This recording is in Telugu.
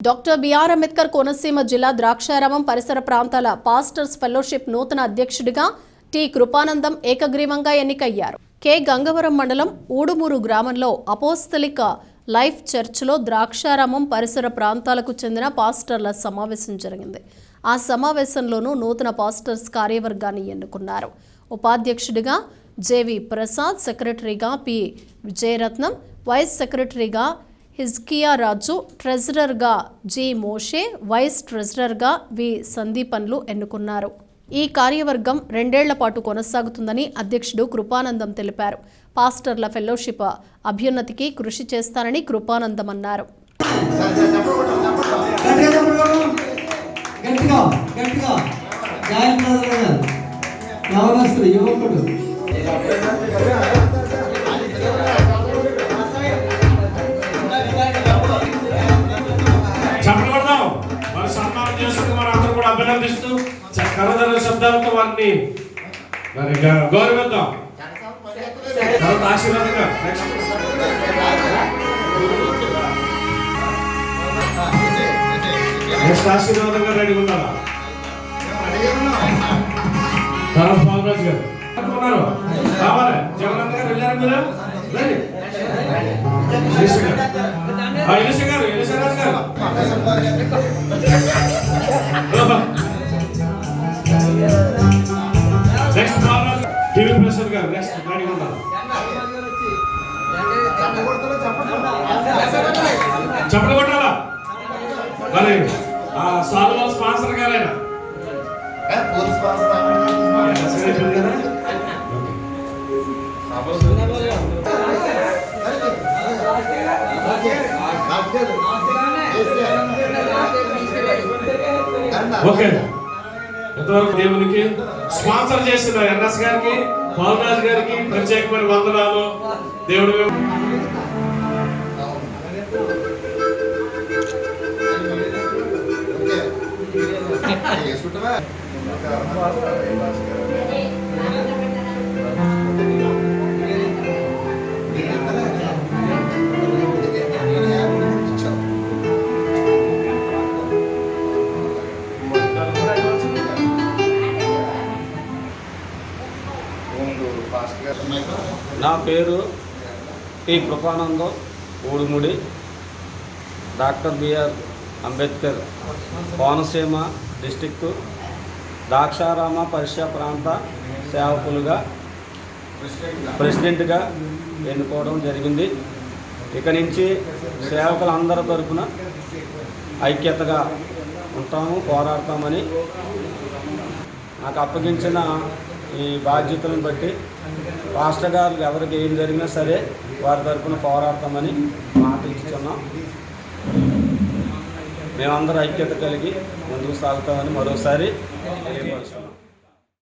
డాక్టర్ బిఆర్ అంబేద్కర్ కోనసీమ జిల్లా ద్రాక్షారామం పరిసర ప్రాంతాల పాస్టర్స్ ఫెలోషిప్ నూతన అధ్యక్షుడిగా టి కృపానందం ఏకగ్రీవంగా ఎన్నికయ్యారు. కె గంగవరం మండలం ఊడుమూరు గ్రామంలో అపోస్తలిక లైఫ్ చర్చ్లో ద్రాక్షారామం పరిసర ప్రాంతాలకు చెందిన పాస్టర్ల సమావేశం జరిగింది. ఆ సమావేశంలోనూ నూతన పాస్టర్స్ కార్యవర్గాన్ని ఎన్నుకున్నారు. ఉపాధ్యక్షుడిగా జేవి ప్రసాద్ సెక్రటరీగా పి విజయరత్నం వైస్ సెక్రటరీగా హిజ్కియా రాజు ట్రెజరర్గా జి. మోషే వైస్ ట్రెజరర్గా వి. సందీపన్లు ఎన్నుకున్నారు. ఈ కార్యవర్గం రెండేళ్ళ పాటు కొనసాగుతుందని అధ్యక్షుడు కృపానందం తెలిపారు. పాస్టర్ల ఫెలోషిప్ అభ్యున్నతికి కృషి చేస్తానని కృపానందం అన్నారు. యువకుడు. మనం అభినందిస్తూ చ- శబ్దాలతో వారిని గౌరవిద్దాం. ఆశీర్వాదంగా నెక్స్ట్ ఆశీర్వాదంగా రెడీ ఉన్నారా? తర్వాత బాలరాజు గారు. ఉన్నారు? రావాలి. జగన్ గారు వెళ్ళారు మీరు? రండి. గారు. ఆ, గారు. నెక్స్ట్ బాలరాజు టీవీ ప్రసాద్ గారు నెక్స్ట్ రెడీ ఉండాలి చెప్పలు కొట్టాలా? మరి ఆ సాల్వా స్పాన్సర్ గారైనా? ఓకే. ఎంతవరకు దేవునికి? స్పాన్సర్ చేసిన ఎన్ఎస్ గారికి బాలరాజు గారికి ప్రత్యేకమైన వందనాలు. దేవుడి నా పేరు T Krupanandam Udumudi doctor BR Ambedkar Konaseema district Draksharama పరిసర ప్రాంత సేవకులుగా ప్రెసిడెంట్గా ఎన్నుకోవడం జరిగింది. ఇక నుంచి సేవకులందరి తరఫున ఐక్యతగా ఉంటాము పోరాడతామని నాకు అప్పగించిన ఈ బాధ్యతలను బట్టి రాష్ట్ర గారు ఎవరికి ఏం జరిగినా సరే వారి తరఫున పోరాడతామని మాట ఇస్తున్నాం మేమందరూ ఐక్యత కలిగి ముందుకు సాగుతామని మరోసారి తెలియపరుస్తున్నాం.